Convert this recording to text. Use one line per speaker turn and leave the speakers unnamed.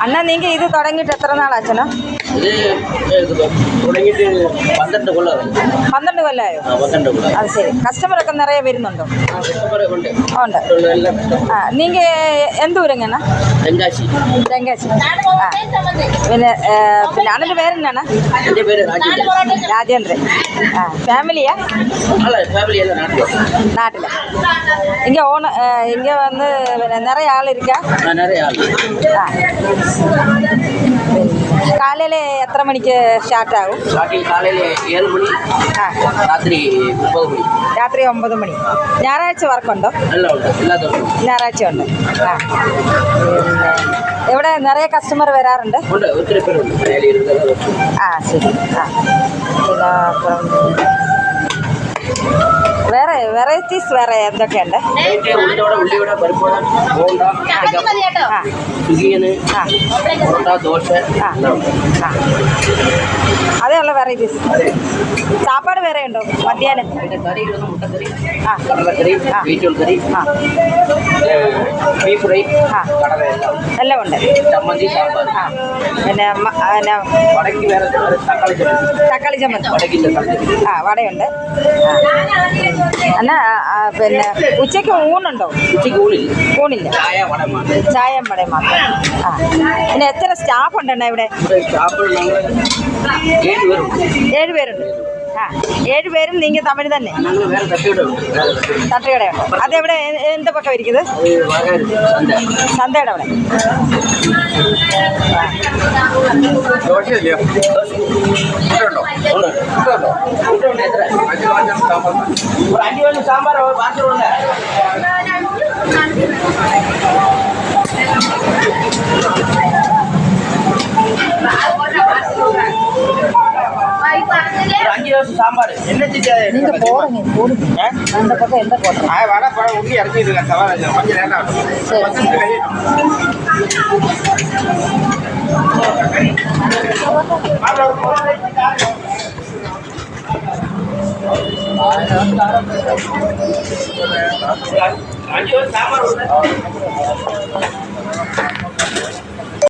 അണ്ണാ നിങ്ങൾ ഇത് തുടങ്ങിയിട്ട് എത്ര നാളാച്ചനാ
ഇത് ഇത് തുടങ്ങിയിട്ട് പന്ത്രണ്ട് കൊല്ലമായി
പന്ത്രണ്ട് കൊല്ലമായോ
പന്ത്രണ്ട് കൊല്ലം.
അത് ശരി. കസ്റ്റമറൊക്കെ നിറയെ വരുന്നുണ്ടോ?
ഉണ്ട്.
ആ നിങ്ങൾ എന്തൂരെങ്ങാണ്
തെങ്കാശി
തെങ്കാശി ആ പിന്നെ പിന്നെ അണ്ണന്റെ പേരെന്താണ്
എന്റെ പേര് രാജേന്ദ്രൻ.
രാജേന്ദ്രൻ. ആ ഫാമിലിയാ?
അല്ല ഫാമിലി അല്ല നാട്ടിൽ
ഇങ്ങനെ ഓണ ഇങ്ങ വന്ന് പിന്നെ നിറയെ ആളിരിക്കാം?
നിറയെ ആൾ
ആ. കാലയിൽ എത്ര മണിക്ക് സ്റ്റാർട്ടാകും?
രാത്രി
രാത്രി ഒമ്പത് മണി. ഞായറാഴ്ച വർക്കുണ്ടോ? ഞായറാഴ്ച ഉണ്ട്. ആ. ഇവിടെ നിറയെ കസ്റ്റമർ വരാറുണ്ട്? ആ ശരി. ആ. പിന്നെ അപ്പുറം വേറെ വെറൈറ്റീസ് വേറെ എന്തൊക്കെയുണ്ട്
നൈറ്റ് ഉള്ളിയോടെ ഉള്ളിയോടെ പരിപ്പോടെ ബോണ്ട
ആ
സുഖിയന്
ആ
പൊറോട്ട ദോശ
ആ
എല്ലാം വേറെ
എന്തൊക്കെയുണ്ട്? അതേ ഉള്ള വെറൈറ്റീസ് സാപ്പാട് വേറെ ഉണ്ടോ? മധ്യാഹ്നം
പിന്നെ കറി ഇരുന്ന് മുട്ടക്കറി
ആ.
കടലക്കറി
ആ.
ബീറ്റോൾ കറി
ആ.
ഫ്രൈ
ആ.
കടല എല്ലാം
ഉണ്ട് പിന്നെ പിന്നെ
തക്കാളി ചമ്മന്തി.
ആ വടയുണ്ട്. എന്നാ പിന്നെ ഉച്ചയ്ക്ക് ഊണുണ്ടോ?
ഉച്ചയ്ക്ക് ഊണില്ല. ചായ വട മാത്രം.
ആ. പിന്നെ എത്ര സ്റ്റാഫ് ഉണ്ടെണ്ണ ഇവിടെ?
ഏഴ് പേരുണ്ട്.
ഏഴ് പേരുണ്ട് ആ ഏഴ് പേരും നിങ്ങൾ തമിഴ് തന്നെ. തട്ടുകടയുണ്ട് അതെവിടെ എന്ത് പക്കം ഇരിക്കുന്നത്? ചന്തയുടെ അവിടെ.
ദോശയില്ലയോ ബാത്റൂമുണ്ട് வருஷம் சாம்பார். என்ன
நீங்க போடுங்க போடுங்க. அந்த பக்கம் எந்த போடுறோம்
வடை பழம் உள்ளி இறக்கிட்டு சவால் கொஞ்சம் லேட் ஆகும் அஞ்சு சாம்பார்.